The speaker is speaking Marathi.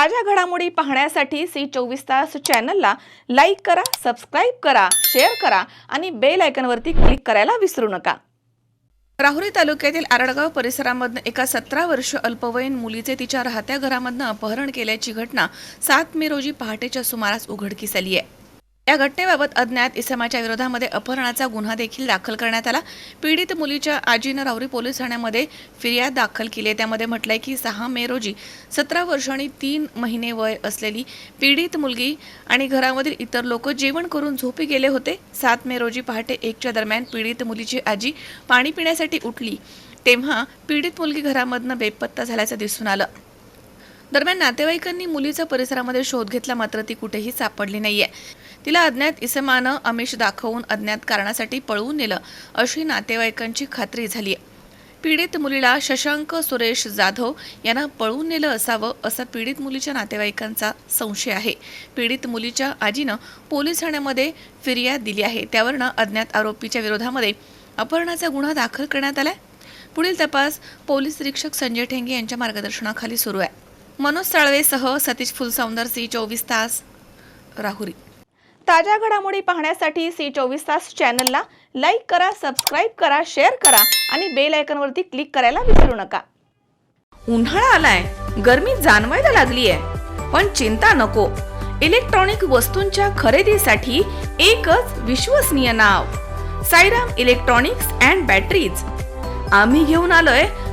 ताज्या घडामोडी पाहण्यासाठी सी चोवीस तास चॅनलला लाईक करा सबस्क्राईब करा शेअर करा आणि बेल आयकनवरती क्लिक करायला विसरू नका. राहुरी तालुक्यातील आरडगाव परिसरामधनं एका सतरा वर्ष अल्पवयीन मुलीचे तिच्या राहत्या घरामधनं अपहरण केल्याची घटना सात मे रोजी पहाटेच्या सुमारास उघडकीस आली आहे. या घटनेबाबत अज्ञात इसमाच्या विरोधामध्ये अपहरणाचा गुन्हा देखील दाखल करण्यात आला. पीडित मुलीच्या आजीनं रावरी पोलीस ठाण्यामध्ये फिर्याद दाखल केली. आहे त्यामध्ये म्हटलंय की सहा मे रोजी सतरा वर्ष आणि तीन महिने वय असलेली पीडित मुलगी आणि घरामधील इतर लोक जेवण करून झोपी गेले होते. सात मे रोजी पहाटे एकच्या दरम्यान पीडित मुलीची आजी पाणी पिण्यासाठी उठली. तेव्हा पीडित मुलगी घरामधनं बेपत्ता झाल्याचं दिसून आलं. दरम्यान नातेवाईकांनी मुलीचा परिसरामध्ये शोध घेतला मात्र ती कुठेही सापडली नाहीये. तिला अज्ञात इसमानं आमिष दाखवून अज्ञात कारणासाठी पळवून नेलं अशी नातेवाईकांची खात्री झाली पीडित मुलीला शशांक सुरेश जाधव यांना पळवून नेलं असावं असा पीडित मुलीच्या नातेवाईकांचा संशय आहे. पीडित मुलीच्या आजीनं पोलीस ठाण्यामध्ये फिर्याद दिली आहे. त्यावरनं अज्ञात आरोपीच्या विरोधामध्ये अपहरणाचा गुन्हा दाखल करण्यात आलाय. पुढील तपास पोलीस निरीक्षक संजय ठेंगे यांच्या मार्गदर्शनाखाली सुरू आहे. मनोज साळवेसह सतीश फुलसौंदर सी चोवीस तास राहुरी. ताज्या घडामोडी पाहण्यासाठी सी चोवीस तास चॅनलला लाईक करा सबस्क्राईब करा शेअर करा आणि बेल आयकॉनवरती क्लिक करायला विसरू नका. उन्हाळा आलाय गर्मी जाणवायला लागली आहे पण चिंता नको. इलेक्ट्रॉनिक वस्तूंच्या खरेदीसाठी एकच विश्वसनीय नाव साईराम इलेक्ट्रॉनिक्स अँड बॅटरीज. आम्ही घेऊन आलोय